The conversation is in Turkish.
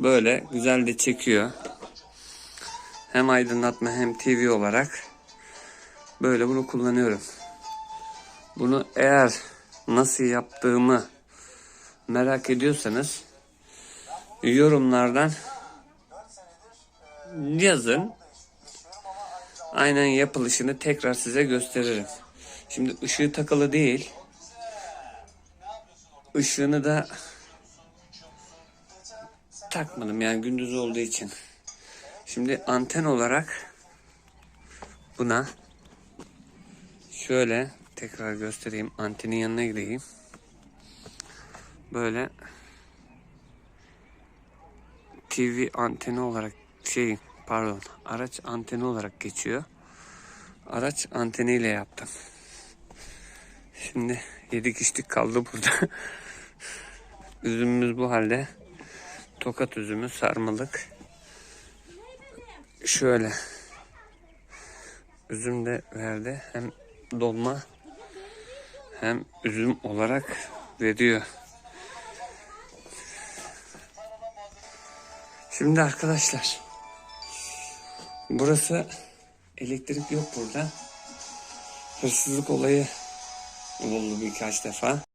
Böyle güzel de çekiyor. Hem aydınlatma hem TV olarak böyle bunu kullanıyorum. Bunu eğer nasıl yaptığımı merak ediyorsanız yorumlardan yazın. Aynen yapılışını tekrar size gösteririm. Şimdi ışığı takılı değil. Işığını da takmadım yani gündüz olduğu için. Şimdi anten olarak buna şöyle tekrar göstereyim. Antenin yanına gideyim. Böyle TV anteni olarak şey pardon araç anteni olarak geçiyor. Araç anteniyle yaptım. Şimdi yedik içtik kaldı burada. Üzümümüz bu halde. Tokat üzümü sarmalık. Şöyle. Üzüm de verdi. Hem dolma hem üzüm olarak veriyor. Şimdi arkadaşlar burası elektrik yok burada. Hırsızlık olayı oldu birkaç defa.